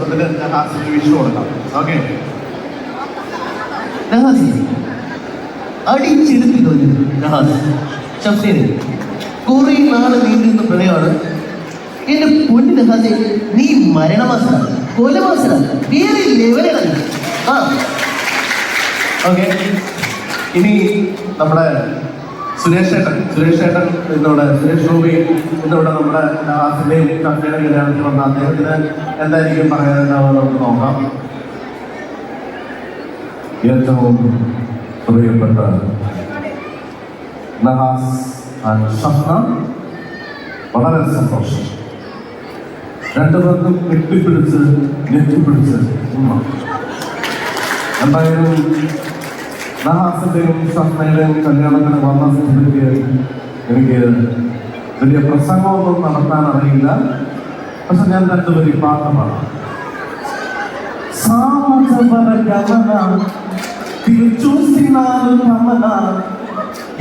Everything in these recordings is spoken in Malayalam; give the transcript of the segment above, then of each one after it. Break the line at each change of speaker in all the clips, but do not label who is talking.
സന്ദർഭത്തിൽ നഹാസിന് വിഷു കൊടുക്കാം. ഓക്കെ
നഹാസി അടിച്ചെടുത്തിരുന്നു നഹാസ് ഷഫീന് കുറെ നാൾ നീണ്ടുന്ന പ്രണയമാണ് എന്റെ പൊന്നു നഹാസെ നീ മരണമാസന കൊലമാസന വേറെ ലെവലാണ് ആ.
ഓക്കെ ഇനി നമ്മുടെ സുരേഷ് ഏട്ടൻ സുരേഷ് ഏട്ടൻ ഇന്നിവിടെ സുരേഷ് ഗോപി ഇന്നിവിടെ നമ്മുടെ നഹാസിന്റെയും കഫയുടെ കല്യാണത്തിൽ വന്ന അദ്ദേഹത്തിന് എന്തായിരിക്കും പറയാനുണ്ടാവുക നമുക്ക് നോക്കാം. ഏറ്റവും പ്രിയപ്പെട്ട നഹാസ് ഷഫ്ന വളരെ സന്തോഷം. രണ്ടുപേർക്കും കെട്ടിപ്പിടിച്ച് ഞെട്ടിപ്പിടിച്ച് എന്തായാലും നഹാസിന്റെയും സസ്മയുടെയും കല്യാണത്തിന് വന്ന സ്ഥിതിക്ക് എനിക്ക് വലിയ പ്രസംഗമൊന്നും നടത്താൻ അറിയില്ല. പക്ഷെ ഞാൻ രണ്ടുപേരി പാട്ടമാണ് സാമജവന ഗമന തിരിച്ചൂസിനാലും ഗമന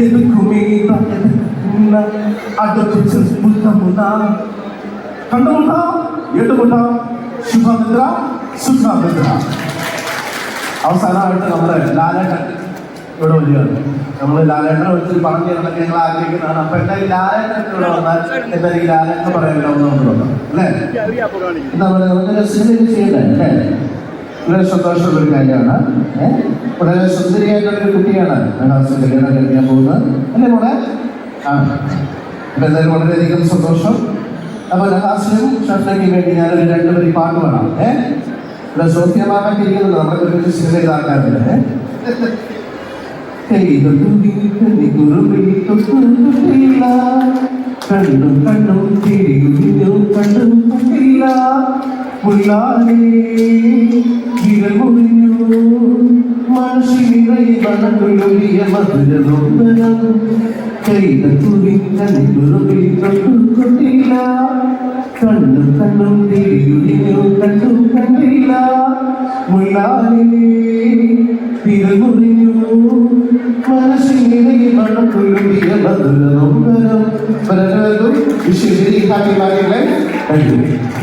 എതുക്കുമേ അടുപ്പിച്ച് മുട്ടമുണ്ട കണ്ടുമുണ്ട ഏട്ടുമുണ്ട ശുഭമിത്ര ശുഭമിത്ര. അവസാനമായിട്ട് നമ്മുടെ ലാലേട്ടൻ ഇവിടെ വരികയാണ് നമ്മൾ ലാലേട്ടനെ വിളിച്ച് പറഞ്ഞു തന്നൊക്കെ ഞങ്ങൾ ആഗ്രഹിക്കുന്നതാണ്. അപ്പൊ എന്തായാലും ലാലേട്ടൻ ഇവിടെ വന്നാൽ എന്തായാലും ലാലേട്ടൻ പറയാനുണ്ടാവും നമുക്ക് അല്ലേ? എന്താ പറയുക നമുക്ക് സിനിമ ചെയ്യണ്ടേ? വളരെ സന്തോഷമുള്ള ഒരു കാര്യമാണ് വളരെ സുന്ദരിയായിട്ടുള്ള ഒരു കുട്ടിയാണ് നഹാസ് കല്യാണം കഴിക്കാൻ പോകുന്നത്. അല്ലേ മോളെ? ആ. അപ്പൊ എന്തായാലും വളരെയധികം സന്തോഷം. അപ്പൊ ലഹാസിനും ഷഫ്നയ്ക്കും വേണ്ടി ഞാനൊരു രണ്ടുപേരും പാട്ട് വേണം ഏഹ് ഇവിടെ സോഫിയ മാമൊക്കെ ഇരിക്കുന്നുണ്ട്. നമ്മുടെ ഒരു സിനിമ ഇതാക്കാറില്ല ഏഹ് കണ്ണും കണ്ണും തിരിയുന്നു കണ്ണും കണ്ടില്ല മുറിഞ്ഞു മനസ്സിനിറയെ മണക്കുള്ളിയ മധുരനോദനം കൈത തുറിഞ്ഞുറുമ്പിൽ തൊട്ടുകൊണ്ടില്ല കണ്ണും കണ്ണും തിരിയുന്നു കണ്ടും കണ്ടില്ല. മുല്ലാലേ വിരൽ മനസ്സിനിറയെ മണക്കുള്ളിയ മധുരനോദനം പലരും വിശ്വ ഹാപ്പി മാറികളെ താങ്ക് യു